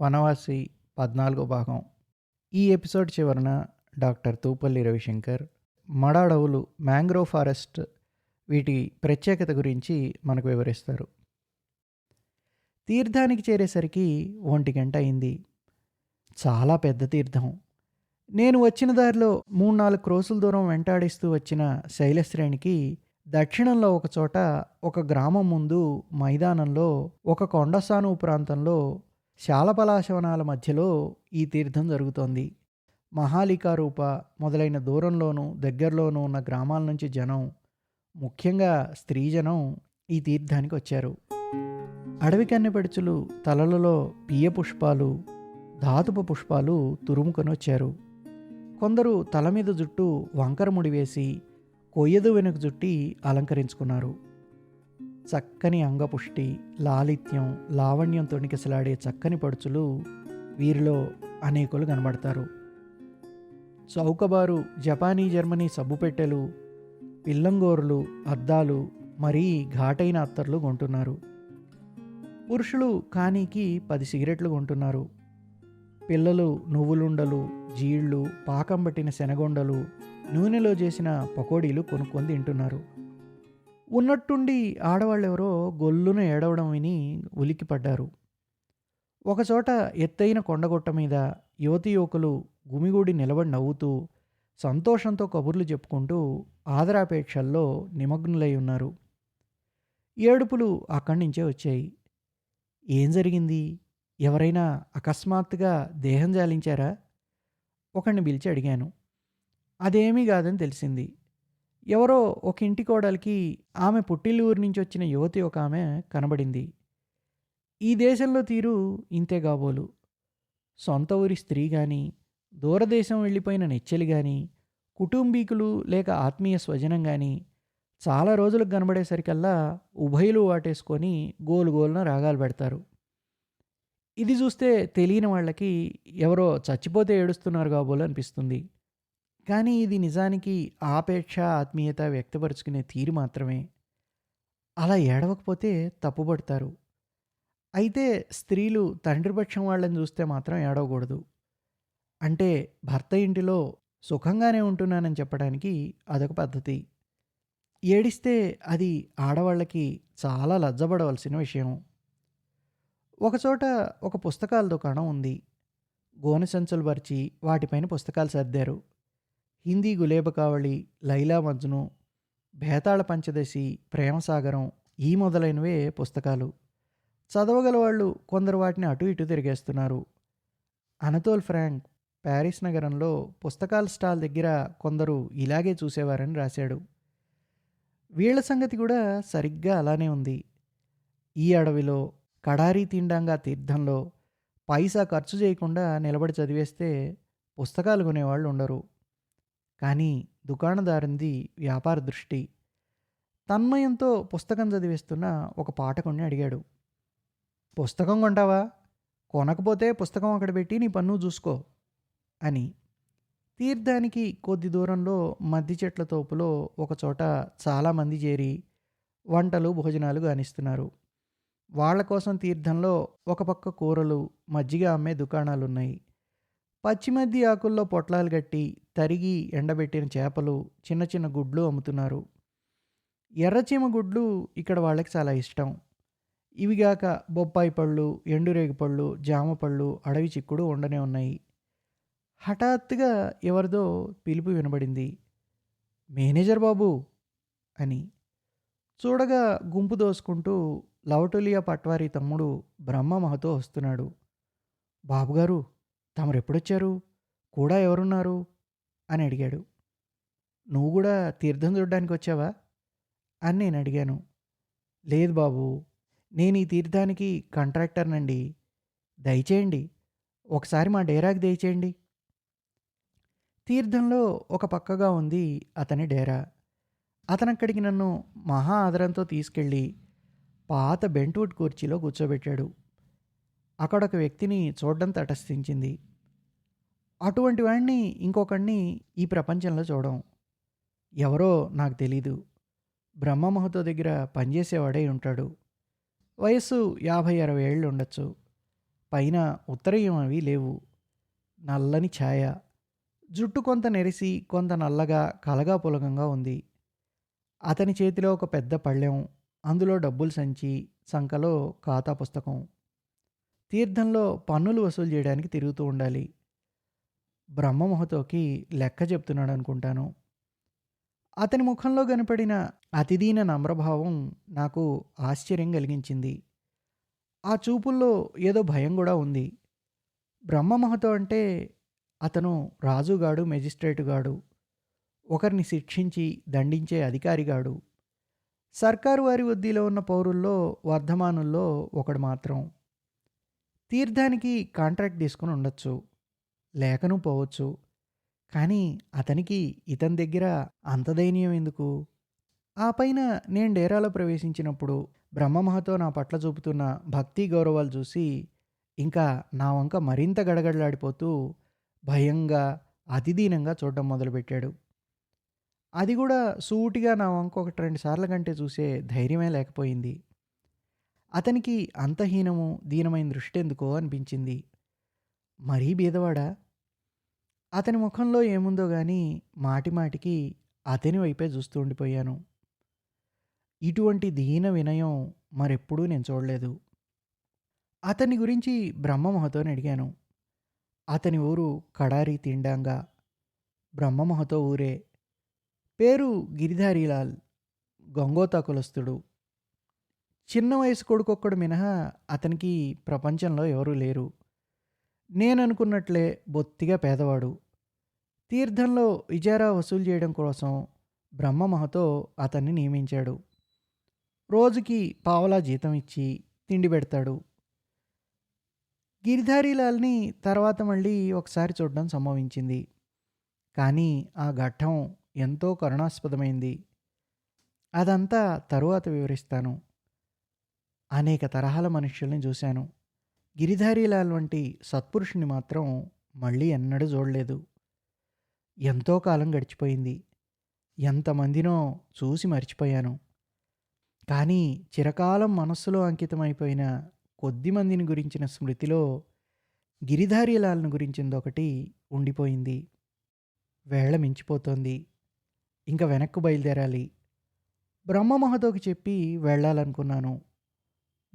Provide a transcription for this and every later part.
వనవాసి పద్నాలుగో భాగం. ఈ ఎపిసోడ్ చివరన డాక్టర్ తూపల్లి రవిశంకర్ మడ అడవులు మ్యాంగ్రోవ్ ఫారెస్ట్ వీటి ప్రత్యేకత గురించి మనకు వివరిస్తారు. తీర్థానికి చేరేసరికి ఒంటి గంట అయింది. చాలా పెద్ద తీర్థం. నేను వచ్చిన దారిలో మూడు నాలుగు క్రోసుల దూరం వెంటాడిస్తూ వచ్చిన శైలశ్రేణికి దక్షిణంలో ఒక చోట ఒక గ్రామం ముందు మైదానంలో ఒక కొండసాను ప్రాంతంలో శాలపలాశవనాల మధ్యలో ఈ తీర్థం జరుగుతోంది. మహాలికారూప మొదలైన దూరంలోనూ దగ్గరలోనూ ఉన్న గ్రామాల నుంచి జనం ముఖ్యంగా స్త్రీ జనం ఈ తీర్థానికి వచ్చారు. అడవి కన్నెపడుచులు తలలలో పియ్య పుష్పాలు ధాతుప పుష్పాలు తురుముకొని వచ్చారు. కొందరు తల మీద జుట్టు వంకర ముడి వేసి కొయ్యదు వెనుక జుట్టి అలంకరించుకున్నారు. చక్కని అంగపుష్టి లాలిత్యం లావణ్యం తొణికిసలాడే చక్కని పడుచులు వీరిలో అనేకులు కనబడతారు. చౌకబారు జపానీ జర్మనీ సబ్బుపెట్టెలు పిల్లంగోరులు అద్దాలు మరీ ఘాటైన అత్తర్లు కొంటున్నారు. పురుషులు కానీకి పది సిగరెట్లు కొంటున్నారు. పిల్లలు నువ్వులుండలు జీళ్ళు పాకం పట్టిన శనగొండలు నూనెలో చేసిన పకోడీలు కొనుక్కొని తింటున్నారు. ఉన్నట్టుండి ఆడవాళ్ళెవరో గొల్లున ఏడవడం విని ఉలిక్కిపడ్డారు. ఒకచోట ఎత్తైన కొండగొట్ట మీద యువతి యువకులు గుమిగూడి నిలబడి నవ్వుతూ సంతోషంతో కబుర్లు చెప్పుకుంటూ ఆదరాపేక్షల్లో నిమగ్నులై ఉన్నారు. ఏడుపులు అక్కడి నుంచే వచ్చాయి. ఏం జరిగింది? ఎవరైనా అకస్మాత్తుగా దేహం జాలించారా? ఒకడిని పిలిచి అడిగాను. అదేమీ కాదని తెలిసింది. ఎవరో ఒక ఇంటి కోడలికి ఆమె పుట్టిల్లూరు నుంచి వచ్చిన యువతి ఒక ఆమె కనబడింది. ఈ దేశంలో తీరు ఇంతే కాబోలు సొంత ఊరి స్త్రీ కానీ దూరదేశం వెళ్ళిపోయిన నెచ్చెలు కానీ కుటుంబీకులు లేక ఆత్మీయ స్వజనం కానీ చాలా రోజులకు కనబడేసరికల్లా ఉభయలు వాటేసుకొని గోలు గోలున రాగాలు పెడతారు. ఇది చూస్తే తెలియని వాళ్ళకి ఎవరో చచ్చిపోతే ఏడుస్తున్నారు కాబోలు అనిపిస్తుంది. కానీ ఇది నిజానికి ఆపేక్ష ఆత్మీయత వ్యక్తపరుచుకునే తీరు మాత్రమే. అలా ఏడవకపోతే తప్పుపడతారు. అయితే స్త్రీలు తండ్రి పక్షం వాళ్ళని చూస్తే మాత్రం ఏడవకూడదు. అంటే భర్త ఇంటిలో సుఖంగానే ఉంటున్నానని చెప్పడానికి అదొక పద్ధతి. ఏడిస్తే అది ఆడవాళ్ళకి చాలా లజ్జపడవలసిన విషయం. ఒకచోట ఒక పుస్తకాల దుకాణం ఉంది. గోనె సంచులు పరిచి వాటిపైన పుస్తకాలు సర్దారు. హిందీ గులేబకావళి లైలా మజ్ను భేతాళ పంచదశి ప్రేమసాగరం ఈ మొదలైనవే పుస్తకాలు. చదవగల వాళ్ళు కొందరు వాటిని అటు ఇటు తిరిగేస్తున్నారు. అనతోల్ ఫ్రాంక్ ప్యారిస్ నగరంలో పుస్తకాల స్టాల్ దగ్గర కొందరు ఇలాగే చూసేవారని రాశాడు. వీళ్ళ సంగతి కూడా సరిగ్గా అలానే ఉంది. ఈ అడవిలో కడారి తిండంగా తీర్థంలో పైసా ఖర్చు చేయకుండా నిలబడి చదివేస్తే పుస్తకాలు కొనేవాళ్ళు ఉండరు. కానీ దుకాణదారుంది వ్యాపార దృష్టి. తన్మయంతో పుస్తకం చదివిస్తున్న ఒక పాఠకుణ్ణి అడిగాడు. పుస్తకం కొంటావా? కొనకపోతే పుస్తకం అక్కడ పెట్టి నీ పన్ను చూసుకో అని. తీర్థానికి కొద్ది దూరంలో మద్ది చెట్ల తోపులో ఒకచోట చాలామంది చేరి వంటలు భోజనాలు గానిస్తున్నారు. వాళ్ళ కోసం తీర్థంలో ఒక పక్క కూరలు మజ్జిగ అమ్మే దుకాణాలున్నాయి. పచ్చిమద్ది ఆకుల్లో పొట్లాలు కట్టి తరిగి ఎండబెట్టిన చేపలు చిన్న చిన్న గుడ్లు అమ్ముతున్నారు. ఎర్రచీమ గుడ్లు ఇక్కడ వాళ్ళకి చాలా ఇష్టం. ఇవిగాక బొప్పాయి పళ్ళు ఎండురేగి పళ్ళు జామ పళ్ళు అడవి చిక్కుడు ఉండనే ఉన్నాయి. హఠాత్తుగా ఎవరిదో పిలుపు వినబడింది. మేనేజర్ బాబు! అని. చూడగా గుంపు దోసుకుంటూ లవటులియా పట్వారి తమ్ముడు బ్రహ్మ మహతో వస్తున్నాడు. బాబుగారు తమరెప్పుడొచ్చారు? కూడా ఎవరున్నారు? అని అడిగాడు. నువ్వు కూడా తీర్థం చూడడానికి వచ్చావా అని నేను అడిగాను. లేదు బాబు నేను ఈ తీర్థానికి కాంట్రాక్టర్నండి. దయచేయండి ఒకసారి మా డేరాకి దయచేయండి. తీర్థంలో ఒక పక్కగా ఉంది అతని డేరా. అతనక్కడికి నన్ను మహా ఆదరంతో తీసుకెళ్ళి పాత బెంట్వుడ్ కుర్చీలో కూర్చోబెట్టాడు. అక్కడ ఒక వ్యక్తిని చూడడం తటస్థించింది. అటువంటి వాడిని ఇంకొకడిని ఈ ప్రపంచంలో చూడం. ఎవరో నాకు తెలీదు. బ్రహ్మమహతో దగ్గర పనిచేసేవాడే ఉంటాడు. వయస్సు యాభై అరవై ఏళ్ళు ఉండొచ్చు. పైన ఉత్తరీయం అవి లేవు. నల్లని ఛాయ. జుట్టు కొంత నెరిసి కొంత నల్లగా కలగా పులగంగా ఉంది. అతని చేతిలో ఒక పెద్ద పళ్ళెం. అందులో డబ్బులు సంచి సంకలో ఖాతా పుస్తకం. తీర్థంలో పన్నులు వసూలు చేయడానికి తిరుగుతూ ఉండాలి. బ్రహ్మమహతోకి లెక్క చెప్తున్నాడు అనుకుంటాను. అతని ముఖంలో కనపడిన అతిదీన నమ్రభావం నాకు ఆశ్చర్యం కలిగించింది. ఆ చూపుల్లో ఏదో భయం కూడా ఉంది. బ్రహ్మమహతో అంటే అతను రాజుగాడు మెజిస్ట్రేటుగాడు ఒకరిని శిక్షించి దండించే అధికారిగాడు. సర్కారు వారి వద్దీలో ఉన్న పౌరుల్లో వర్ధమానుల్లో ఒకడు మాత్రం. తీర్థానికి కాంట్రాక్ట్ తీసుకుని ఉండొచ్చు. లేకను పోవచ్చు. కానీ అతనికి ఇతని దగ్గర అంత దైన్యం ఎందుకు? ఆ పైన నేను డేరాలో ప్రవేశించినప్పుడు బ్రహ్మమహతో నా పట్ల చూపుతున్న భక్తి గౌరవాలు చూసి ఇంకా నా వంక మరింత గడగడలాడిపోతూ భయంగా అతిదీనంగా చూడడం మొదలుపెట్టాడు. అది కూడా సూటిగా నా వంక ఒకటి రెండు సార్ల కంటే చూసే ధైర్యమే లేకపోయింది. అతనికి అంతహీనము దీనమైన దృష్టి ఎందుకో అనిపించింది. మరీ బీదవాడా? అతని ముఖంలో ఏముందో కానీ మాటిమాటికి అతని వైపే చూస్తూ ఉండిపోయాను. ఇటువంటి దీన వినయం మరెప్పుడూ నేను చూడలేదు. అతని గురించి బ్రహ్మమహతోని అడిగాను. అతని ఊరు కడారి తిండాంగా. బ్రహ్మమహతో ఊరే. పేరు గిరిధారీలాల్ గంగోతా కులస్తుడు. చిన్న వయసు కొడుకొక్కడు మినహా అతనికి ప్రపంచంలో ఎవరూ లేరు. నేను అనుకున్నట్లే బొత్తిగా పేదవాడు. తీర్థంలో ఇజారా వసూలు చేయడం కోసం బ్రహ్మమహతో అతన్ని నియమించాడు. రోజుకి పావలా జీతం ఇచ్చి తిండి పెడతాడు. గిరిధారీలాల్ని తర్వాత మళ్ళీ ఒకసారి చూడడం సంభవించింది. కానీ ఆ ఘట్టం ఎంతో కరుణాస్పదమైంది. అదంతా తరువాత వివరిస్తాను. అనేక తరహాల మనుష్యుల్ని చూశాను. గిరిధారీలాల్ వంటి సత్పురుషుని మాత్రం మళ్ళీ ఎన్నడూ చూడలేదు. ఎంతో కాలం గడిచిపోయింది. ఎంతమందినో చూసి మర్చిపోయాను. కానీ చిరకాలం మనస్సులో అంకితమైపోయిన కొద్ది మందిని గురించిన స్మృతిలో గిరిధారీలాల్ను గురించిందొకటి ఉండిపోయింది. వేళ మించిపోతోంది. ఇంకా వెనక్కు బయలుదేరాలి. బ్రహ్మమహతోకి చెప్పి వెళ్ళాలనుకున్నాను.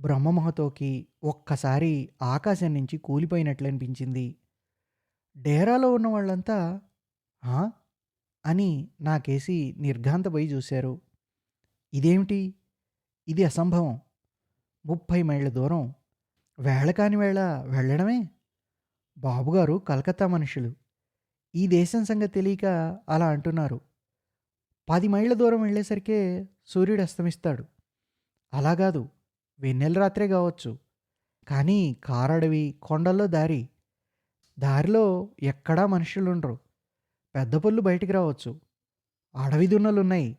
బ్రహ్మమహతోకి ఒక్కసారి ఆకాశం నుంచి కూలిపోయినట్లు అనిపించింది. డేరాలో ఉన్న వాళ్ళంతా అని నాకేసి నిర్ఘాంతపోయి చూశారు. ఇదేమిటి? ఇది అసంభవం. ముప్పై మైళ్ళ దూరం. వేళ కాని వేళ వెళ్ళడమే? బాబుగారు కలకత్తా మనుషులు. ఈ దేశం సంగతి తెలియక అలా అంటున్నారు. పది మైళ్ళ దూరం వెళ్ళేసరికే సూర్యుడు అస్తమిస్తాడు. అలా కాదు. వెన్నెల రాత్రే కావచ్చు. కానీ కారడవి కొండల్లో దారి. దారిలో ఎక్కడా మనుషులుండరు పెద్ద పళ్ళు బయటికి రావచ్చు. అడవి దున్నలున్నాయి.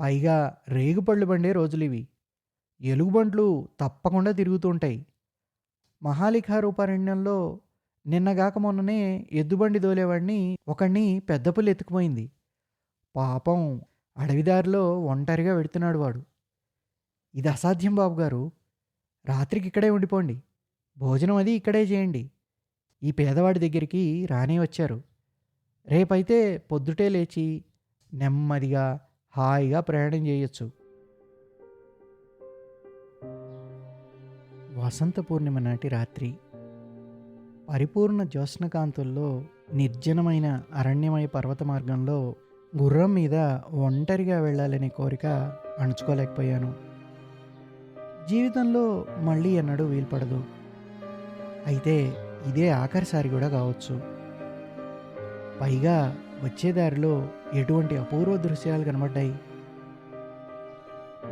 పైగా రేగుపళ్ళు పండే రోజులివి. ఎలుగుబంట్లు తప్పకుండా తిరుగుతుంటాయి మహాలిఖారూపారణ్యంలో నిన్నగాక మొన్ననే ఎద్దుబండి దోలేవాడిని ఒకడిని పెద్ద పుల్లి ఎత్తుకుపోయింది. పాపం అడవిదారిలో ఒంటరిగా వెడుతున్నాడు వాడు. ఇది అసాధ్యం బాబు గారు. రాత్రికి ఇక్కడే ఉండిపోండి. భోజనం అది ఇక్కడే చేయండి. ఈ పేదవాడి దగ్గరికి రానే వచ్చారు. రేపైతే పొద్దుటే లేచి నెమ్మదిగా హాయిగా ప్రయాణం చేయొచ్చు. వసంత పూర్ణిమ నాటి రాత్రి పరిపూర్ణ జ్యోత్స్నకాంతుల్లో నిర్జనమైన అరణ్యమయ పర్వత మార్గంలో గుర్రం మీద ఒంటరిగా వెళ్ళాలనే కోరిక అణుచుకోలేకపోయాను. జీవితంలో మళ్ళీ ఎన్నడూ వీల్పడదు. అయితే ఇదే ఆఖరిసారి కూడా కావచ్చు. పైగా వచ్చే దారిలో ఎటువంటి అపూర్వ దృశ్యాలు కనబడ్డాయి.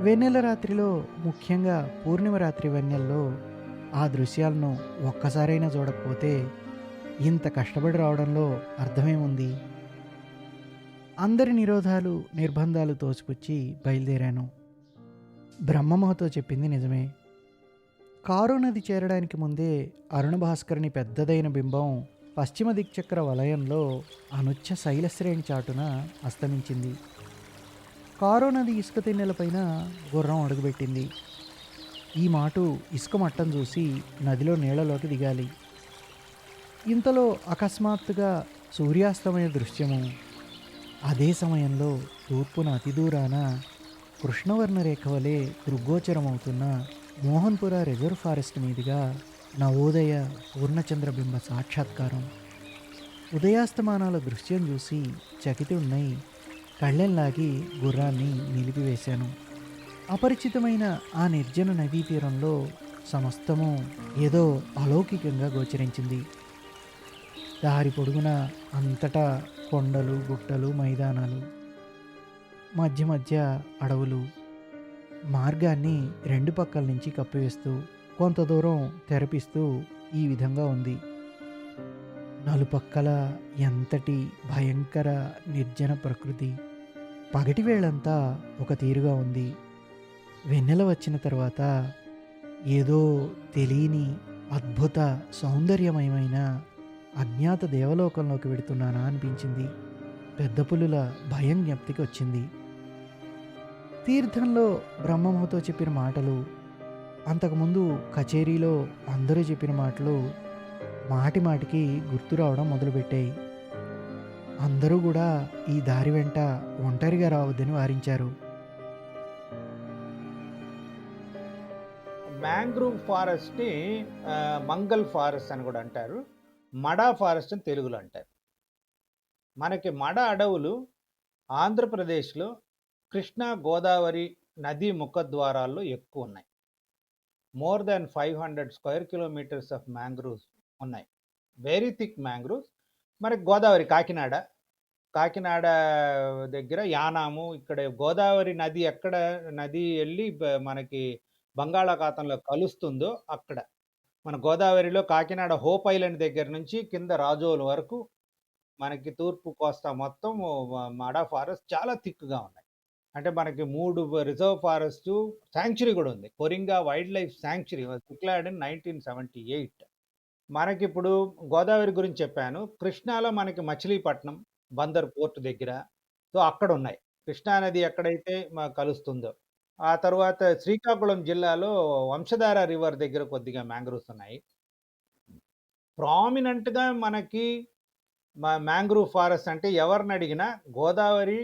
వెన్నెల రాత్రిలో ముఖ్యంగా పూర్ణిమ రాత్రి వెన్నెల్లో ఆ దృశ్యాలను ఒక్కసారైనా చూడకపోతే ఇంత కష్టపడి రావడంలో అర్థమేముంది? అందరి నిరోధాలు నిర్బంధాలు తోసిపుచ్చి బయలుదేరాను. బ్రహ్మమహతో చెప్పింది నిజమే. కారు నది చేరడానికి ముందే అరుణభాస్కర్ని పెద్దదైన బింబం పశ్చిమ దిక్చక్ర వలయంలో అనుచ్చ శైలశ్రేణి చాటున అస్తమించింది. కారో నది ఇసుక తిన్నెలపైన గుర్రం అడుగుపెట్టింది. ఈ మాటు ఇసుక మట్టం చూసి నదిలో నీళ్ళలోకి దిగాలి. ఇంతలో అకస్మాత్తుగా సూర్యాస్తమయ దృశ్యము. అదే సమయంలో తూర్పున అతి దూరాన కృష్ణవర్ణ రేఖ వలె దృగ్గోచరమవుతున్న మోహన్పుర రిజర్వ్ ఫారెస్ట్ మీదుగా నవోదయ పూర్ణచంద్రబింబ సాక్షాత్కారం. ఉదయాస్తమానాల దృశ్యం చూసి చకితున్నై కళ్ళెంలాగి గుర్రాన్ని నిలిపివేశాను. అపరిచితమైన ఆ నిర్జన నదీ తీరంలో సమస్తము ఏదో అలౌకికంగా గోచరించింది. దారి పొడుగున అంతటా కొండలు గుట్టలు మైదానాలు మధ్య మధ్య అడవులు మార్గాన్ని రెండు పక్కల నుంచి కప్పివేస్తూ కొంత దూరం తెరపిస్తూ ఈ విధంగా ఉంది. నలుపక్కల ఎంతటి భయంకర నిర్జన ప్రకృతి. పగటి వేళంతా ఒక తీరుగా ఉంది. వెన్నెల వచ్చిన తర్వాత ఏదో తెలియని అద్భుత సౌందర్యమయమైన అజ్ఞాత దేవలోకంలోకి వెడుతున్నానా అనిపించింది. పెద్ద పులుల భయం జ్ఞప్తికి వచ్చింది. తీర్థంలో బ్రహ్మముతో చెప్పిన మాటలు అంతకుముందు కచేరీలో అందరూ చెప్పిన మాటలు మాటి మాటికి గుర్తు రావడం మొదలుపెట్టాయి. అందరూ కూడా ఈ దారి వెంట ఒంటరిగా రావద్దని వారించారు. మ్యాంగ్రూవ్ ఫారెస్ట్ని మంగల్ ఫారెస్ట్ అని కూడా అంటారు. మడా ఫారెస్ట్ అని తెలుగులో అంటారు. మనకి మడ అడవులు ఆంధ్రప్రదేశ్లో కృష్ణా గోదావరి నదీ ముఖద్వారాల్లో ఎక్కువ ఉన్నాయి. More than five hundred square kilometres of mangroves ఉన్నాయి. వెరీ థిక్ మ్యాంగ్రూవ్స్ మరి గోదావరి కాకినాడ. కాకినాడ దగ్గర యానాము ఇక్కడ గోదావరి నది ఎక్కడ నది వెళ్ళి మనకి బంగాళాఖాతంలో కలుస్తుందో అక్కడ. మన గోదావరిలో కాకినాడ హోప్ ఐలాండ్ దగ్గర నుంచి కింద రాజోలు వరకు మనకి తూర్పు కోస్తా మొత్తం మడా ఫారెస్ట్ చాలా థిక్గా ఉన్నాయి. అంటే మనకి మూడు రిజర్వ్ ఫారెస్ట్ శాంక్చురీ కూడా ఉంది. Coringa wild life sanctuary declared in nineteen seventy eight. మనకి ఇప్పుడు గోదావరి గురించి చెప్పాను. కృష్ణాలో మనకి మచిలీపట్నం బందర్ పోర్ట్ దగ్గర. సో అక్కడ ఉన్నాయి కృష్ణా నది ఎక్కడైతే కలుస్తుందో. ఆ తర్వాత శ్రీకాకుళం జిల్లాలో వంశధార రివర్ దగ్గర కొద్దిగా మ్యాంగ్రూవ్స్ ఉన్నాయి. ప్రామినెంట్గా మనకి మ్యాంగ్రూవ్ ఫారెస్ట్ అంటే ఎవరిని అడిగినా గోదావరి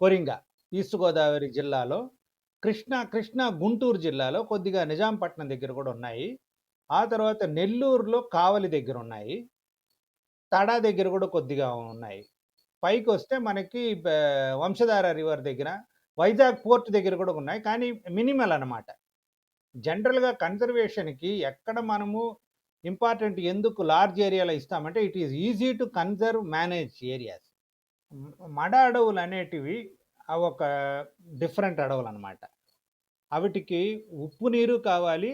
కొరింగా. ఈస్ట్ గోదావరి జిల్లాలో కృష్ణా కృష్ణా గుంటూరు జిల్లాలో కొద్దిగా నిజాంపట్నం దగ్గర కూడా ఉన్నాయి. ఆ తర్వాత నెల్లూరులో కావలి దగ్గర ఉన్నాయి. తడా దగ్గర కూడా కొద్దిగా ఉన్నాయి. పైకి వస్తే మనకి వంశధార రివర్ దగ్గర వైజాగ్ పోర్ట్ దగ్గర కూడా ఉన్నాయి. కానీ మినిమల్ అన్నమాట. జనరల్గా కన్జర్వేషన్కి ఎక్కడ మనము ఇంపార్టెంట్ ఎందుకు లార్జ్ ఏరియాలో ఇస్తామంటే it is easy to conserve manage areas. మడ అడవులు అనేటివి అవి ఒక డిఫరెంట్ అడవులు అనమాట అవిటికి ఉప్పు నీరు కావాలి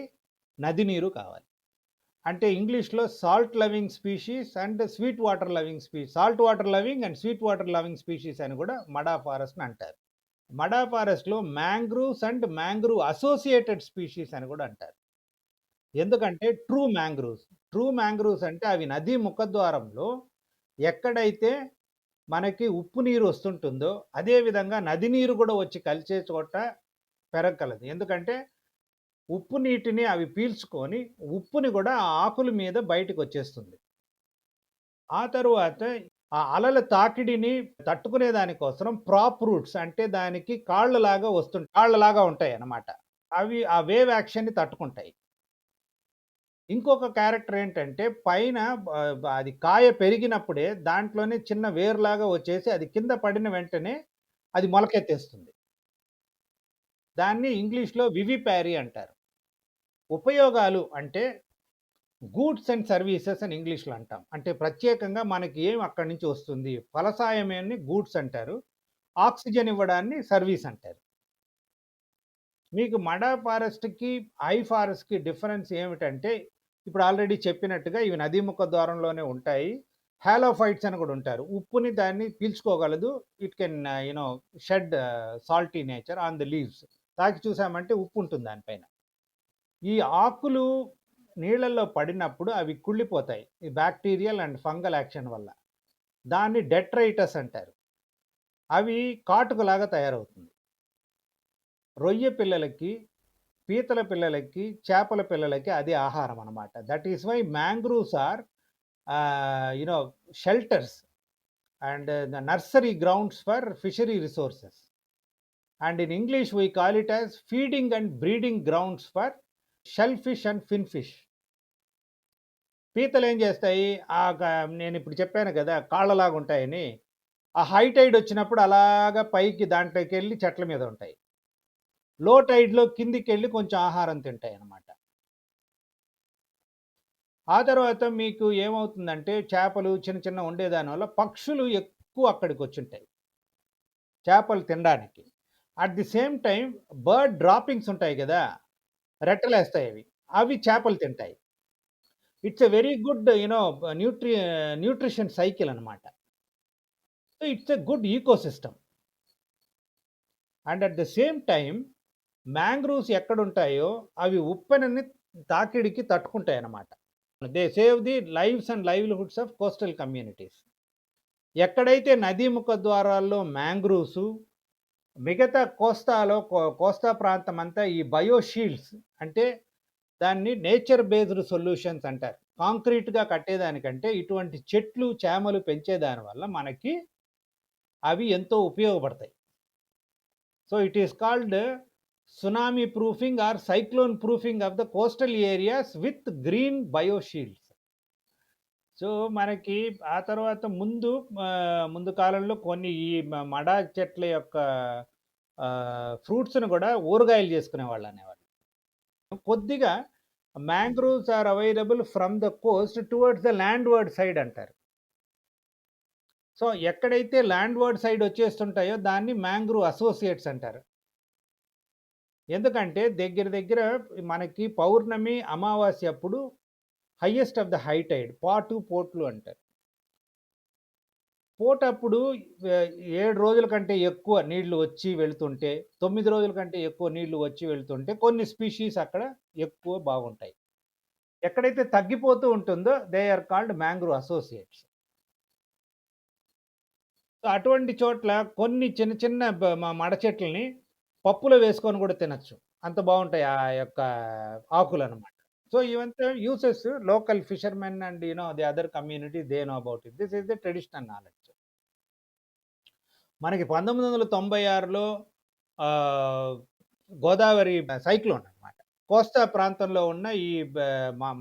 నది నీరు కావాలి. అంటే ఇంగ్లీష్లో salt loving species and sweet water loving స్పీ salt water loving and sweet water loving species అని కూడా మడా ఫారెస్ట్ని అంటారు. మడా ఫారెస్ట్లో mangroves and mangrove associated species అని కూడా అంటారు. ఎందుకంటే ట్రూ మ్యాంగ్రూవ్స్ ట్రూ మ్యాంగ్రూవ్స్ అంటే అవి నదీ ముఖద్వారంలో ఎక్కడైతే మనకి ఉప్పు నీరు వస్తుంటుందో అదేవిధంగా నది నీరు కూడా వచ్చి కలిసే చోట పెరగలదు. ఎందుకంటే ఉప్పు నీటిని అవి పీల్చుకొని ఉప్పుని కూడా ఆ ఆకుల మీద బయటకు వచ్చేస్తుంది. ఆ తరువాత ఆ అలల తాకిడిని తట్టుకునే దానికోసం ప్రాప్ రూట్స్ అంటే దానికి కాళ్ళలాగా వస్తుంటాయి కాళ్ళలాగా ఉంటాయి అన్నమాట అవి ఆ వేవ్ యాక్షన్ని తట్టుకుంటాయి. ఇంకొక క్యారెక్టర్ ఏంటంటే పైన అది కాయ పెరిగినప్పుడే దాంట్లోనే చిన్న వేరులాగా వచ్చేసి అది కింద పడిన వెంటనే అది మొలకెత్తేస్తుంది. దాన్ని ఇంగ్లీష్లో వివిప్యారీ అంటారు. ఉపయోగాలు అంటే గూడ్స్ అండ్ సర్వీసెస్ అని ఇంగ్లీష్లో అంటాం. అంటే ప్రత్యేకంగా మనకి ఏం అక్కడి నుంచి వస్తుంది? ఫలసాయమేని గూడ్స్ అంటారు. ఆక్సిజన్ ఇవ్వడాన్ని సర్వీస్ అంటారు. మీకు మడా ఫారెస్ట్కి ఐ ఫారెస్ట్కి డిఫరెన్స్ ఏమిటంటే ఇప్పుడు ఆల్రెడీ చెప్పినట్టుగా ఇవి నదీముఖ ద్వారంలోనే ఉంటాయి. హ్యాలోఫైట్స్ అని కూడా ఉంటారు. ఉప్పుని దాన్ని పీల్చుకోగలదు. It can you know shed salty nature on the leaves తాకి చూసామంటే ఉప్పు ఉంటుంది దానిపైన ఈ ఆకులు నీళ్ళల్లో పడినప్పుడు అవి కుళ్ళిపోతాయి. ఈ బ్యాక్టీరియల్ అండ్ ఫంగల్ యాక్షన్ వల్ల. దాన్ని డెట్రైటస్ అంటారు. అవి కాటుకలాగా తయారవుతుంది. రొయ్య పిల్లలకి పీతల పిల్లలకి, చేపల పిల్లలకి అది ఆహారం అన్నమాట. That is why mangroves are you know shelters and the nursery grounds for fishery resources. And in English we call it as feeding and breeding grounds for shell fish and fin fish. పీతలు ఏం చేస్తాయి? ఆ నేను ఇప్పుడు చెప్పాను కదా! కాళ్ళలాగా ఉంటాయని. ఆ హై టైడ్ వచ్చినప్పుడు అలాగా పైకి దాంట్లోకెళ్ళి చెట్ల మీద ఉంటాయి. లో టైడ్‌లో కిందికి వెళ్ళి కొంచెం ఆహారం తింటాయి అన్నమాట ఆ తర్వాత మీకు ఏమవుతుందంటే చేపలు చిన్న చిన్న ఉండేదాని వల్ల పక్షులు ఎక్కువ అక్కడికి వచ్చింటాయి చేపలు తినడానికి. At the same time bird droppings ఉంటాయి కదా రెట్టలేస్తాయి అవి. అవి చేపలు తింటాయి. It's a very good you know nutri nutrition cycle అనమాట so, it's a good ecosystem. And at the same time mangroves ఎక్కడుంటాయో అవి ఉప్పెనని తాకిడికి తట్టుకుంటాయన్నమాట. They save the lives and livelihoods of coastal communities. ఎక్కడైతే నదీ ముఖ ద్వారాల్లో మ్యాంగ్రూవ్స్ మిగతా కోస్తాలో కో కోస్తా ప్రాంతం అంతా ఈ బయోషీల్డ్స్ అంటే దాన్ని నేచర్ బేస్డ్ సొల్యూషన్స్ అంటారు. కాంక్రీట్‌గా కట్టేదానికంటే ఇటువంటి చెట్లు, చేమలు పెంచేదాని వల్ల మనకి అవి ఎంతో ఉపయోగపడతాయి. So, it is called tsunami proofing or cyclone proofing of the coastal areas with green bio shields. So, మనకి ఆ తర్వాత ముందు ముందు కాలంలో కొన్ని ఈ మడ చెట్ల యొక్క ఫ్రూట్స్ను ఫ్రూట్స్‌ని ఊరగాయలు ఊరగాయలు చేసుకునేవాళ్ళనేవాళ్ళు. కొద్దిగా mangroves are available from the coast towards the landward side అంటారు. సో, ఎక్కడైతే ల్యాండ్‌వర్డ్ సైడ్ వచ్చేస్తుంటాయో దాన్ని మ్యాంగ్రూవ్ అసోసియేట్స్ అంటారు. ఎందుకంటే దగ్గర దగ్గర మనకి పౌర్ణమి, అమావాస్య అప్పుడు highest of the high tide పాటు, పోట్లు అంటారు. పోటప్పుడు ఏడు రోజుల కంటే ఎక్కువ నీళ్ళు వచ్చి వెళ్తుంటే, 9 రోజుల కంటే ఎక్కువ నీళ్ళు వచ్చి వెళ్తుంటే కొన్ని స్పీషీస్ అక్కడ ఎక్కువ బాగుంటాయి. ఎక్కడైతే తగ్గిపోతూ ఉంటుందో they are called mangrove associates. అటువంటి చోట్ల కొన్ని చిన్న చిన్న మడ చెట్లని పప్పులో వేసుకొని కూడా తినొచ్చు. అంత బాగుంటాయి ఆ యొక్క ఆకులు అనమాట సో, ఇవంతా uses local fishermen and you know the other community they know about it. This is the traditional knowledge. మనకి పంతొమ్మిది వందల తొంభై ఆరులో గోదావరి సైక్లోన్ అన్నమాట. కోస్తా ప్రాంతంలో ఉన్న ఈ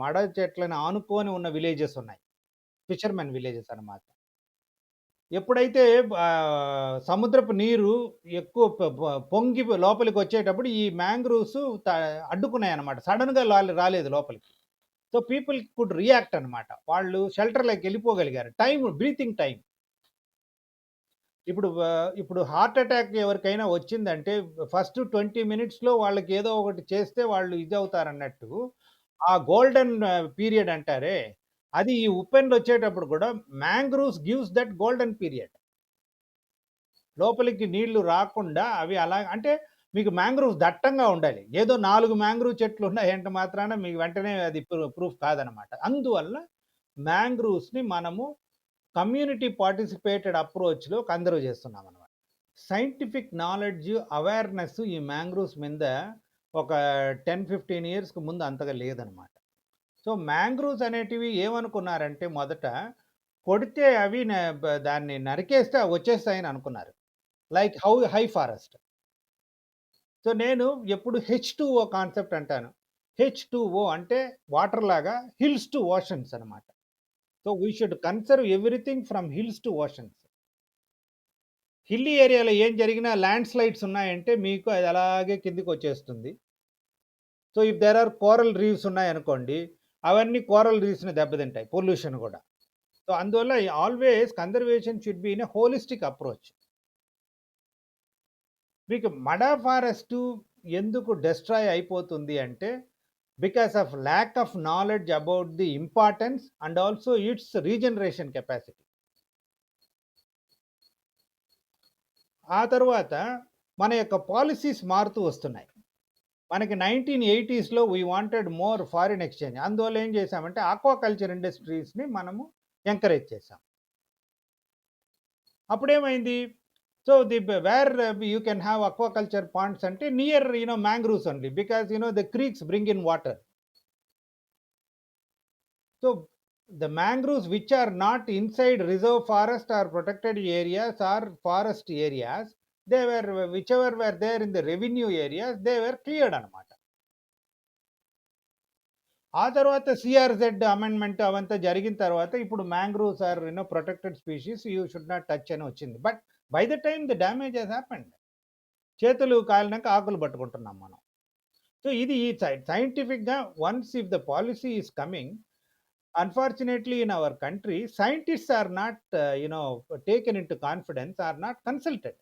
మడ చెట్లను ఆనుకొని ఉన్న విలేజెస్ ఉన్నాయి. ఫిషర్‌మెన్ విలేజెస్ అన్నమాట. ఎప్పుడైతే సముద్రపు నీరు ఎక్కువ పొ లోపలికి వచ్చేటప్పుడు ఈ మ్యాంగ్రూవ్స్ త అడ్డుకున్నాయన్నమాట. సడన్గా రాలేదు లోపలికి. సో, పీపుల్ కుడ్ రియాక్ట్ అన్నమాట. వాళ్ళు షెల్టర్‌లోకి వెళ్ళిపోగలిగారు. టైం బ్రీతింగ్ టైం ఇప్పుడు ఇప్పుడు హార్ట్ అటాక్ ఎవరికైనా వచ్చిందంటే ఫస్ట్ 20 మినిట్స్‌లో వాళ్ళకి ఏదో ఒకటి చేస్తే వాళ్ళు ఇది అవుతారన్నట్టు ఆ గోల్డెన్ పీరియడ్ అంటారే, అది ఈ ఉప్పెనలొచ్చేటప్పుడు కూడా mangroves gives that golden period. లోపలికి నీళ్ళు రాకుండా అవి అలా అంటే మీకు మ్యాంగ్రూవ్స్ దట్టంగా ఉండాలి. ఏదో నాలుగు మ్యాంగ్రూవ్ చెట్లు ఉన్నాయంటే మాత్రాన మీకు వెంటనే అది ప్రూఫ్ కాదనమాట. అందువల్ల మ్యాంగ్రూవ్స్‌ని మనము కమ్యూనిటీ పార్టిసిపేటెడ్ అప్రోచ్‌లో కందరు చేస్తున్నాం అనమాట సైంటిఫిక్ నాలెడ్జ్, అవేర్‌నెస్ ఈ మ్యాంగ్రూవ్స్ మీద ఒక 10, 15 ఇయర్స్‌కి ముందు అంతగా లేదనమాట. సో, మ్యాంగ్రూవ్స్ అనేటివి ఏమనుకున్నారంటే మొదట కొడితే అవి దాన్ని నరికేస్తే అవి వచ్చేస్తాయని అనుకున్నారు. Like how high forest. So, నేను ఎప్పుడు హెచ్ టూఓ కాన్సెప్ట్ అంటాను. హెచ్ టూ ఓ అంటే వాటర్ లాగా హిల్స్ టు ఓషన్స్ అనమాట so, we should conserve everything from hills to oceans. Hilly ఏరియాలో ఏం జరిగినా ల్యాండ్ స్లైడ్స్ ఉన్నాయంటే మీకు అది అలాగే కిందకొచ్చేస్తుంది. So, if there are coral reefs ఉన్నాయనుకోండి, అవన్నీ కోరల్ రీఫ్స్‌ని దెబ్బతింటాయి. పొల్యూషన్ కూడా సో, అందువల్ల always conservation should be in a holistic approach. మీకు మడ ఫారెస్ట్ ఎందుకు డెస్ట్రాయ్ అయిపోతుంది అంటే, because of lack of knowledge about the importance and also its regeneration capacity. ఆ తర్వాత మన యొక్క పాలసీస్ మారుతూ వస్తున్నాయి. మనకి nineteen ఎయిటీస్లో we wanted more foreign exchange అందువల్ల ఏం చేశామంటే ఆక్వాకల్చర్ ఇండస్ట్రీస్ని మనము ఎంకరేజ్ చేసాం అప్పుడేమైంది? So the where you can have aquaculture points అంటే near you know mangroves only because you know the creeks bring in water so the mangroves which are not inside reserve forest are protected areas are forest areas they were whichever were there in the revenue areas, they were cleared అనమాట. ఆ తర్వాత CRZ amendment అవంతా జరిగిన తర్వాత ఇప్పుడు mangroves are you know protected species you should not touch అని వచ్చింది. But by the time the damage has happened చేతులు కాలినాక ఆకులు పట్టుకుంటున్నాం మనం. సో ఇది ఈ సైంటిఫిక్గా once if the policy is coming unfortunately in our country scientists are not you know taken in to confidence or not consulted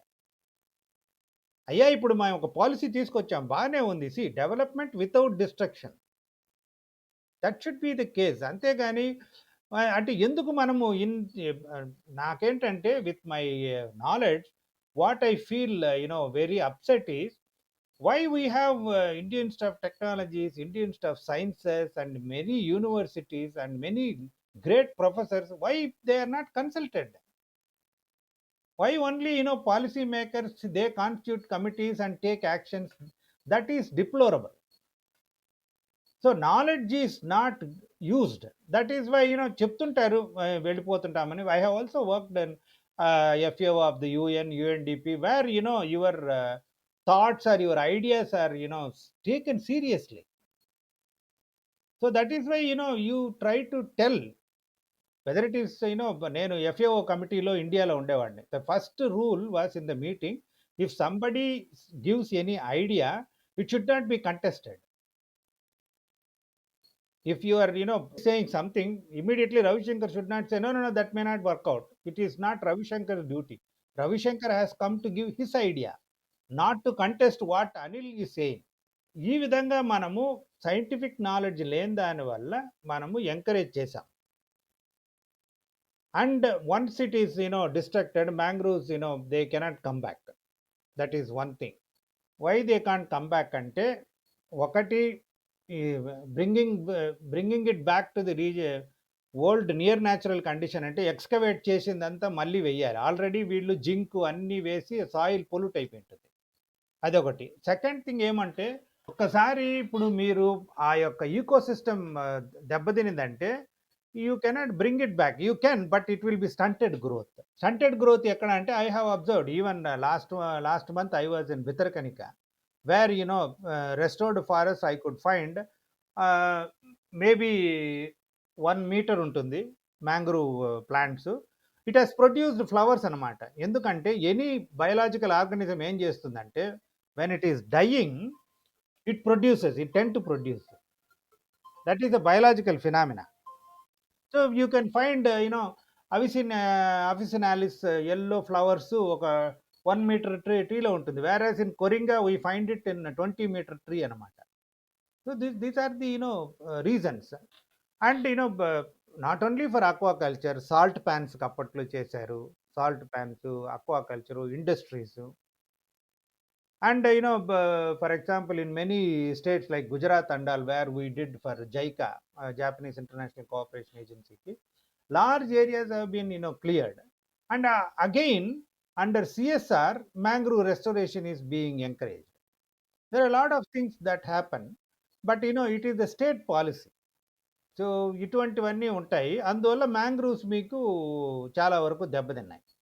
అయ్యా ఇప్పుడు మేము ఒక పాలసీ తీసుకొచ్చాం. బాగానే ఉంది. See development without destruction. That should be the case అంతేగాని అంటే ఎందుకు మనము ఇన్ నాకేంటంటే with my knowledge what I feel you know very upset is why we have Indian of technologies Indian of sciences and many universities and many great professors why they are not consulted why only you know policy makers they constitute committees and take actions that is deplorable so knowledge is not used that is why you know చెప్తుంటారు uh, వెళ్ళిపోతుంటామని i have also worked in uh, fao of the un undp where you know your uh, thoughts or your ideas are you know taken seriously so that is why you know you you know నేను FAO కమిటీలో ఇండియాలో ఉండేవాడిని. The first rule was in the meeting if somebody gives any idea it should not be contested if you are you know saying something immediately Ravishankar should not say no no that may not work out it is not Ravishankar duty Ravishankar has come to give his idea not to contest what Anil is saying ఈ విధంగా మనము scientific knowledge లేని దానివల్ల మనము encourage చేసాం and once it is you know destructed mangroves you know they cannot come back. That is one thing. Why they can't అంటే ఒకటి bringing bringing it back to the రీజ old near natural condition అంటే excavate చేసిందంతా మళ్ళీ వెయ్యాలి already వీళ్ళు zinc అన్నీ వేసి soil pollute అయిపోయింటుంది. అదొకటి. సెకండ్ థింగ్ ఏమంటే ఒక్కసారి ఇప్పుడు మీరు ఆ యొక్క ఈకోసిస్టమ్ దెబ్బతినిందంటే you cannot bring it back you can but it will be stunted growth stunted growth ఎక్కడ అంటే I have observed even last last month I was in Bhitarkanika where you know restored forest I could find maybe one metre ఉంటుంది mangrove plants it has produced flowers అనమాట ఎందుకంటే any biological organism ఏం చేస్తుందంటే when it is dying it produces it tend to produce that is the biological phenomena so you can find you know avicennia officinalis yellow flowers ఒక one metre tree ట్రీలో ఉంటుంది. Whereas in Coringa we find it in twenty metre tree అనమాట so this these are the you know reasons and you know not only for aquaculture salt pans అప్పట్లో చేశారు. Salt pans aquaculture industries and you know b- for example in many states like gujarat and all where we did for jica uh, japanese international cooperation agency ki, large areas have been you know cleared and uh, again under csr mangrove restoration is being encouraged there are a lot of things that happen but you know it is the state policy so ఇటువంటివన్నీ ఉంటాయి అందువల్ల mangroves మీకు చాలా వరకు దెబ్బతిన్నాయి